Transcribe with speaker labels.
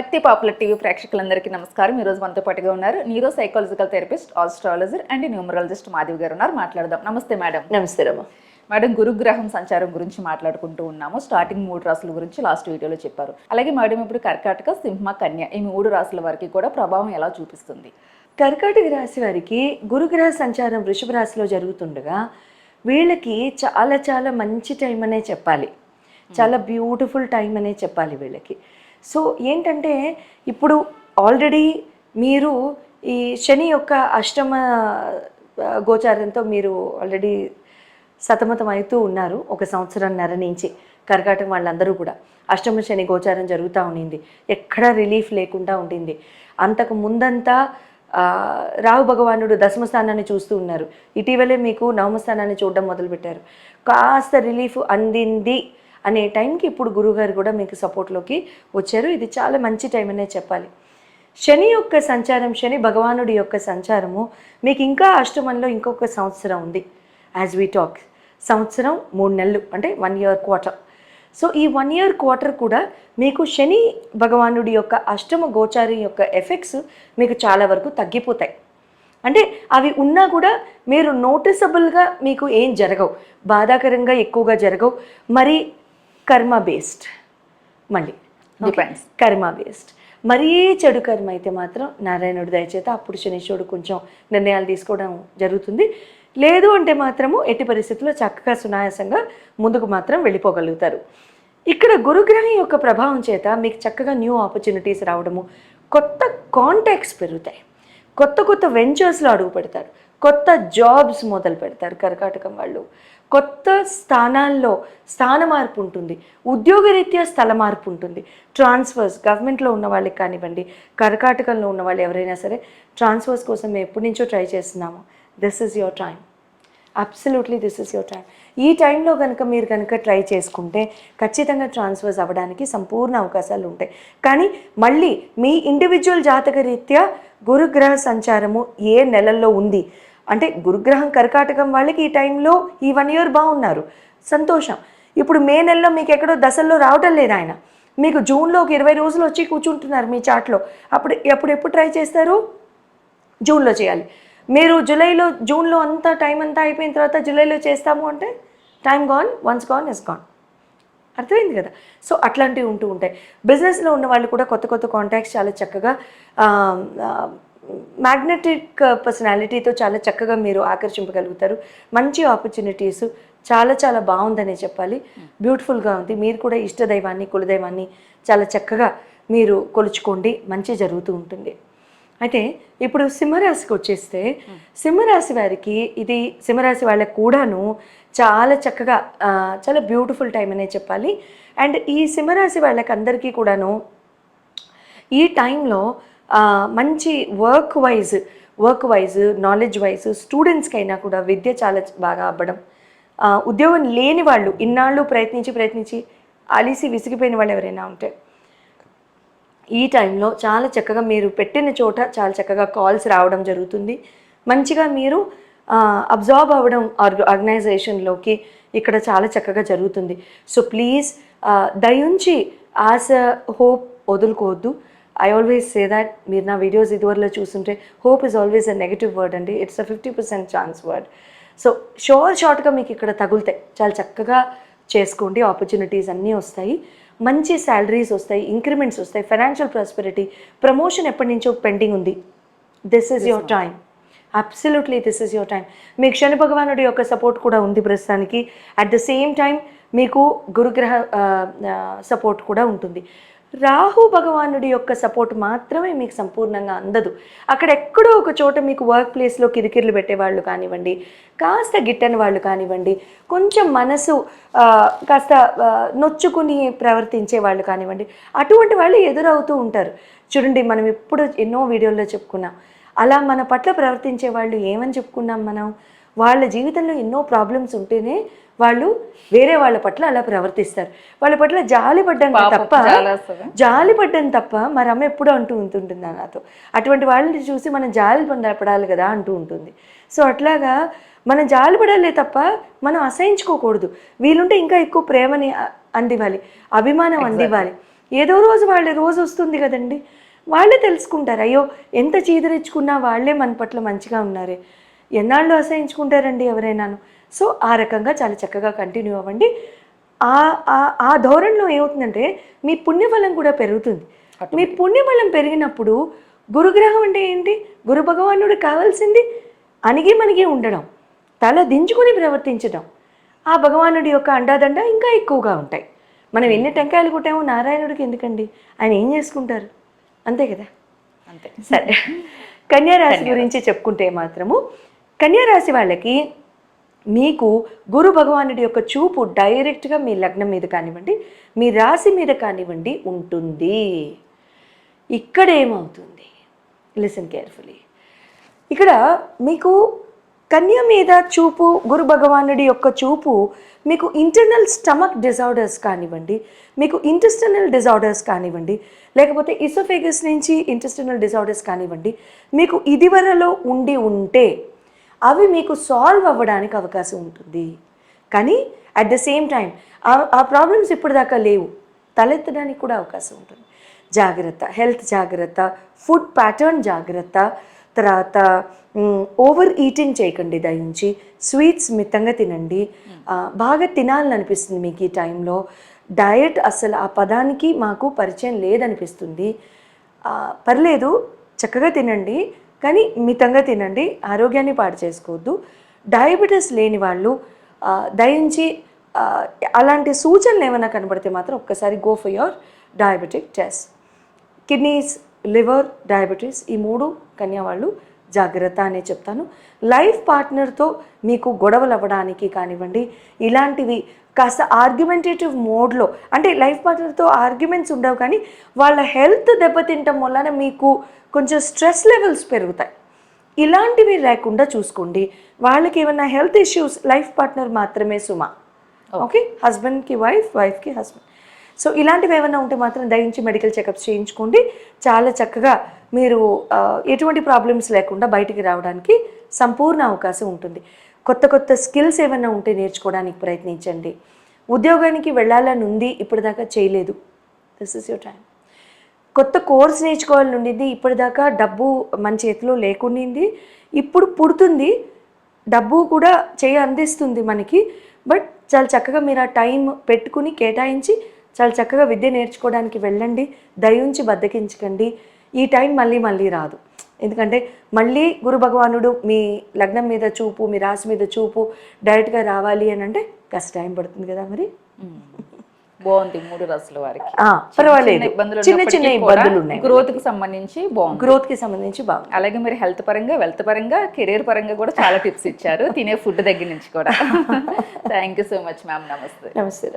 Speaker 1: భక్తి popular TV ప్రేక్షకులందరికీ నమస్కారం. ఈ రోజు మనతో పాటుగా ఉన్నారు neuro psychological therapist astrologer and numerologist Madhavi garu ఉన్నారు. మాట్లాడదాం. నమస్తే మేడం.
Speaker 2: నమస్తే రమ్మ
Speaker 1: మేడం గురుగ్రహం సంచారం గురించి మాట్లాడుకుంటూ ఉన్నాము. స్టార్టింగ్ మూడు రాసుల గురించి లాస్ట్ వీడియోలో చెప్పారు. అలాగే మేడం ఇప్పుడు కర్కాటక సింహ కన్య ఈ మూడు రాసుల వారికి కూడా ప్రభావం ఎలా చూపిస్తుంది?
Speaker 2: కర్కాటక రాశి వారికి గురుగ్రహ సంచారం వృషభ రాశిలో జరుగుతుండగా వీళ్ళకి చాలా చాలా మంచి టైం అనే చెప్పాలి. చాలా బ్యూటిఫుల్ టైం అనే చెప్పాలి వీళ్ళకి. సో ఏంటంటే ఇప్పుడు ఆల్రెడీ మీరు ఈ శని యొక్క అష్టమ గోచారంతో మీరు ఆల్రెడీ సతమతం అవుతూ ఉన్నారు ఒక సంవత్సరంన్నర నుంచి కర్కాటక వాళ్ళందరూ కూడా. అష్టమ శని గోచారం జరుగుతూ ఉండింది. ఎక్కడా రిలీఫ్ లేకుండా ఉండింది. అంతకు ముందంతా రాహు భగవానుడు దశమ స్థానాన్ని చూస్తూ ఉన్నారు. ఇటీవలే మీకు నవమ స్థానాన్ని చూడడం మొదలుపెట్టారు. కాస్త రిలీఫ్ అందింది. అనే టైంకి ఇప్పుడు గురుగారు కూడా మీకు సపోర్ట్లోకి వచ్చారు. ఇది చాలా మంచి టైం అనే చెప్పాలి. శని యొక్క సంచారం శని భగవానుడి యొక్క సంచారము మీకు ఇంకా అష్టమంలో ఇంకొక సంవత్సరం ఉంది. యాజ్ వీ టాక్ సంవత్సరం మూడు నెలలు అంటే వన్ ఇయర్ క్వార్టర్ సో ఈ వన్ ఇయర్ క్వార్టర్ కూడా మీకు శని భగవానుడి యొక్క అష్టమ గోచారి యొక్క ఎఫెక్ట్స్ మీకు చాలా వరకు తగ్గిపోతాయి. అంటే అవి ఉన్నా కూడా మీరు నోటిసబుల్గా మీకు ఏం జరగవు. బాధాకరంగా ఎక్కువగా జరగవు. మరి కర్మ బేస్డ్. మళ్ళీ.
Speaker 1: డిపెండ్స్
Speaker 2: కర్మ బేస్డ్. మరీ చెడు కర్మ అయితే మాత్రం నారాయణుడి దయచేత అప్పుడు శనీశ్వరుడు కొంచెం నిర్ణయాలు తీసుకోవడం జరుగుతుంది. లేదు అంటే మాత్రము ఎట్టి పరిస్థితుల్లో చక్కగా సునాయాసంగా ముందుకు మాత్రం వెళ్ళిపోగలుగుతారు. ఇక్కడ గురుగ్రహం యొక్క ప్రభావం చేత మీకు చక్కగా న్యూ ఆపర్చునిటీస్ రావడము కొత్త కాంటాక్ట్స్ పెరుగుతాయి. కొత్త కొత్త వెంచర్స్లో అడుగు పెడతారు కొత్త జాబ్స్ మొదలు పెడతారు కర్కాటకం వాళ్ళు. కొత్త స్థానాల్లో స్థాన మార్పు ఉంటుంది ఉద్యోగరీత్యా స్థల మార్పు ఉంటుంది ట్రాన్స్ఫర్స్ గవర్నమెంట్లో ఉన్న వాళ్ళకి కానివ్వండి కర్కాటకంలో ఉన్న వాళ్ళు ఎవరైనా సరే ట్రాన్స్ఫర్స్ కోసం మేము ఎప్పటి నుంచో ట్రై చేస్తున్నాము. This is your time absolutely this is your time ఈ టైంలో కనుక మీరు కనుక ట్రై చేసుకుంటే ఖచ్చితంగా ట్రాన్స్ఫర్స్ అవ్వడానికి సంపూర్ణ అవకాశాలు ఉంటాయి. కానీ మళ్ళీ మీ ఇండివిజువల్ జాతక రీత్యా గురుగ్రహ సంచారము ఏ నెలల్లో ఉంది? అంటే గురుగ్రహం కర్కాటకం వాళ్ళకి ఈ టైంలో ఈ వన్ ఇయర్ బాగున్నారు. సంతోషం. ఇప్పుడు మే నెలలో మీకు ఎక్కడో దశల్లో రావటం లేదు ఆయన. మీకు జూన్లో ఒక ఇరవై రోజులు వచ్చి కూర్చుంటున్నారు మీ చాట్లో. అప్పుడు అప్పుడు ఎప్పుడు ట్రై చేస్తారు? జూన్లో చేయాలి. మీరు జూలైలో జూన్లో అంతా టైం అంతా అయిపోయిన తర్వాత జూలైలో చేస్తాము అంటే time gone once gone is gone. అర్థమైంది కదా? సో అట్లాంటివి ఉంటూ ఉంటాయి. బిజినెస్లో ఉన్న వాళ్ళు కూడా కొత్త కొత్త కాంటాక్ట్స్ చాలా చక్కగా మ్యాగ్నెటిక్ పర్సనాలిటీతో చాలా చక్కగా మీరు ఆకర్షింపగలుగుతారు. మంచి ఆపర్చునిటీస్ చాలా చాలా బాగుందనే చెప్పాలి. బ్యూటిఫుల్గా ఉంది. మీరు కూడా ఇష్టదైవాన్ని కులదైవాన్ని చాలా చక్కగా మీరు కొలుచుకోండి. మంచి జరుగుతూ ఉంటుంది. అయితే ఇప్పుడు సింహరాశికి వచ్చేస్తే సింహరాశి వారికి ఇది సింహరాశి వాళ్ళకి కూడాను చాలా చక్కగా చాలా బ్యూటిఫుల్ టైం అనే చెప్పాలి. అండ్ ఈ సింహరాశి వాళ్ళకి అందరికీ కూడాను ఈ టైంలో మంచి work wise work wise knowledge wise స్టూడెంట్స్కి అయినా కూడా విద్య చాలా బాగా అవ్వడం ఉద్యోగం లేని వాళ్ళు ఇన్నాళ్ళు ప్రయత్నించి ప్రయత్నించి అలిసి విసిగిపోయిన వాళ్ళు ఎవరైనా ఉంటే ఈ టైంలో చాలా చక్కగా మీరు పెట్టిన చోట చాలా చక్కగా కాల్స్ రావడం జరుగుతుంది. మంచిగా మీరు అబ్జార్బ్ అవ్వడం ఆర్గనైజేషన్లోకి ఇక్కడ చాలా చక్కగా జరుగుతుంది. సో ప్లీజ్ దయుంచి ఆశ హోప్ వదులుకోవద్దు. ఐ ఆల్వేస్ సే దాట్ మీరు నా వీడియోస్ ఇదివరలో చూస్తుంటే hope is always a negative word అండి. It's a fifty percent chance word so షోర్ షార్ట్గా మీకు ఇక్కడ తగులుతాయి. చాలా చక్కగా చేసుకోండి. ఆపర్చునిటీస్ అన్నీ వస్తాయి. మంచి శాలరీస్ వస్తాయి. ఇంక్రిమెంట్స్ వస్తాయి. ఫైనాన్షియల్ ప్రాస్పెరిటీ ప్రమోషన్ ఎప్పటి నుంచో పెండింగ్ ఉంది. This is your time absolutely this is your time మీకు శని భగవానుడి యొక్క సపోర్ట్ కూడా ఉంది ప్రస్తుతానికి. అట్ ద సేమ్ టైం మీకు గురుగ్రహ సపోర్ట్ కూడా ఉంటుంది. రాహు భగవానుడి యొక్క సపోర్ట్ మాత్రమే మీకు సంపూర్ణంగా అందదు. అక్కడ ఎక్కడో ఒక చోట మీకు వర్క్ ప్లేస్లో కిరికిర్లు పెట్టేవాళ్ళు కానివ్వండి కాస్త గిట్టని వాళ్ళు కానివ్వండి కొంచెం మనసు కాస్త నొచ్చుకుని ప్రవర్తించే వాళ్ళు కానివ్వండి అటువంటి వాళ్ళు ఎదురవుతూ ఉంటారు. చూడండి మనం ఇప్పుడు ఎన్నో వీడియోల్లో చెప్పుకున్నాం. అలా మన పట్ల ప్రవర్తించే వాళ్ళు ఏమని చెప్పుకున్నాం మనం? వాళ్ళ జీవితంలో ఎన్నో ప్రాబ్లమ్స్ ఉంటేనే వాళ్ళు వేరే వాళ్ళ పట్ల అలా ప్రవర్తిస్తారు. వాళ్ళ పట్ల జాలి పడ్డం
Speaker 1: పాపం
Speaker 2: తప్ప. జాలి పడ్డం తప్ప మరి అమ్మ ఎప్పుడూ అంటూ ఉంటుంటుంది నాతో. అటువంటి వాళ్ళని చూసి మనం జాలి పడ- పడాలి కదా అంటూ ఉంటుంది. సో అట్లాగా మనం జాలి పడాలే తప్ప మనం అసహించుకోకూడదు. వీలుంటే ఇంకా ఎక్కువ ప్రేమని అందివ్వాలి. అభిమానం అందివ్వాలి. ఏదో రోజు వాళ్ళ రోజు వస్తుంది కదండి. వాళ్ళే తెలుసుకుంటారు. అయ్యో ఎంత చీదరించుకున్నా వాళ్ళే మన పట్ల మంచిగా ఉన్నారే. ఎన్నాళ్ళు అసహించుకుంటారండి ఎవరైనాను? సో ఆ రకంగా చాలా చక్కగా కంటిన్యూ అవ్వండి. ఆ ఆ- ధోరణిలో ఏమవుతుందంటే మీ పుణ్యఫలం కూడా పెరుగుతుంది. మీ పుణ్యబలం పెరిగినప్పుడు గురుగ్రహం అంటే ఏంటి? గురు భగవానుడు కావాల్సింది అణిగి మణిగి ఉండడం తల దించుకుని ప్రవర్తించడం. ఆ భగవానుడి యొక్క అండాదండ ఇంకా ఎక్కువగా ఉంటాయి. మనం ఎన్ని టెంకాయలు కొట్టామో నారాయణుడికి ఎందుకండి? ఆయన ఏం చేసుకుంటారు? అంతే కదా?
Speaker 1: అంతే.
Speaker 2: సరే. కన్యారాశి గురించి చెప్పుకుంటే మాత్రము కన్యారాశి వాళ్ళకి మీకు గురు భగవానుడి యొక్క చూపు డైరెక్ట్గా మీ లగ్నం మీద కానివ్వండి మీ రాశి మీద కానివ్వండి ఉంటుంది. ఇక్కడ ఏమవుతుంది? లిసన్ కేర్ఫుల్లీ ఇక్కడ మీకు కన్య మీద చూపు గురు భగవానుడి యొక్క చూపు మీకు ఇంటర్నల్ స్టమక్ డిజార్డర్స్ కానివ్వండి మీకు ఇంటెస్టనల్ డిజార్డర్స్ కానివ్వండి లేకపోతే ఇసోఫేగస్ నుంచి ఇంటెస్టనల్ డిజార్డర్స్ కానివ్వండి మీకు ఇదివరలో ఉండి ఉంటే అవి మీకు సాల్వ్ అవ్వడానికి అవకాశం ఉంటుంది. కానీ అట్ ద సేమ్ టైం ఆ ప్రాబ్లమ్స్ ఇప్పటిదాకా లేవు. తలెత్తడానికి కూడా అవకాశం ఉంటుంది. జాగ్రత్త హెల్త్ జాగ్రత్త ఫుడ్ ప్యాటర్న్ జాగ్రత్త తర్వాత ఓవర్ ఈటింగ్ చేయకండి దయించి స్వీట్స్ మితంగా తినండి. బాగా తినాలని అనిపిస్తుంది మీకు ఈ టైంలో డయట్ అసలు ఆ పదానికి మాకు పరిచయం లేదనిపిస్తుంది. పర్లేదు చక్కగా తినండి. కానీ మితంగా తినండి ఆరోగ్యాన్ని పాడు చేసుకోవద్దు. డయాబెటీస్ లేని వాళ్ళు దయించి అలాంటి సూచనలు ఏమైనా కనబడితే మాత్రం ఒక్కసారి go for your diabetic test. Kidneys liver diabetes ఈ మూడు కన్యా వాళ్ళు జాగ్రత్త అనే చెప్తాను. లైఫ్ పార్ట్నర్తో మీకు గొడవలు అవ్వడానికి కానివ్వండి ఇలాంటివి కాస్త ఆర్గ్యుమెంటేటివ్ మోడ్లో అంటే లైఫ్ పార్ట్నర్తో ఆర్గ్యుమెంట్స్ ఉండవు కానీ వాళ్ళ హెల్త్ దెబ్బతింటం వలన మీకు కొంచెం స్ట్రెస్ లెవెల్స్ పెరుగుతాయి. ఇలాంటివి లేకుండా చూసుకోండి. వాళ్ళకి ఏమైనా హెల్త్ ఇష్యూస్ లైఫ్ పార్ట్నర్ మాత్రమే సుమా. ఓకే. హస్బెండ్కి వైఫ్ వైఫ్కి హస్బెండ్ సో ఇలాంటివి ఏమైనా ఉంటే మాత్రం దయించి మెడికల్ చెకప్స్ చేయించుకోండి. చాలా చక్కగా మీరు ఎటువంటి ప్రాబ్లమ్స్ లేకుండా బయటికి రావడానికి సంపూర్ణ అవకాశం ఉంటుంది. కొత్త కొత్త స్కిల్స్ ఏమైనా ఉంటే నేర్చుకోవడానికి ప్రయత్నించండి. ఉద్యోగానికి వెళ్ళాలని ఉంది ఇప్పటిదాకా చేయలేదు. దిస్ ఇస్ యువర్ టైం కొత్త కోర్స్ నేర్చుకోవాలని ఉండింది ఇప్పటిదాకా డబ్బు మన చేతిలో లేకుండింది. ఇప్పుడు పుడుతుంది డబ్బు కూడా చేయ అందిస్తుంది మనకి. బట్ చాలా చక్కగా మీరు ఆ టైం పెట్టుకుని కేటాయించి చాలా చక్కగా విద్య నేర్చుకోవడానికి వెళ్ళండి దయించి బద్దకించకండి. ఈ టైం మళ్ళీ మళ్ళీ రాదు. ఎందుకంటే మళ్ళీ గురు భగవానుడు మీ లగ్నం మీద చూపు మీ రాశి మీద చూపు డైరెక్ట్గా రావాలి అని అంటే కాస్త టైం పడుతుంది కదా మరి?
Speaker 1: బాగుంది మూడు రాసుల వారికి.
Speaker 2: పర్వాలేదు.
Speaker 1: ఇబ్బందులు
Speaker 2: చిన్న చిన్న ఇబ్బందులు ఉన్నాయి
Speaker 1: గ్రోత్కి సంబంధించి బాగుంది.
Speaker 2: గ్రోత్కి సంబంధించి బాగుంది.
Speaker 1: అలాగే మీరు హెల్త్ పరంగా వెల్త్ పరంగా కెరీర్ పరంగా కూడా చాలా టిప్స్ ఇచ్చారు. తినే ఫుడ్ దగ్గర నుంచి కూడా. Thank you so much ma'am నమస్తే.
Speaker 2: నమస్తే.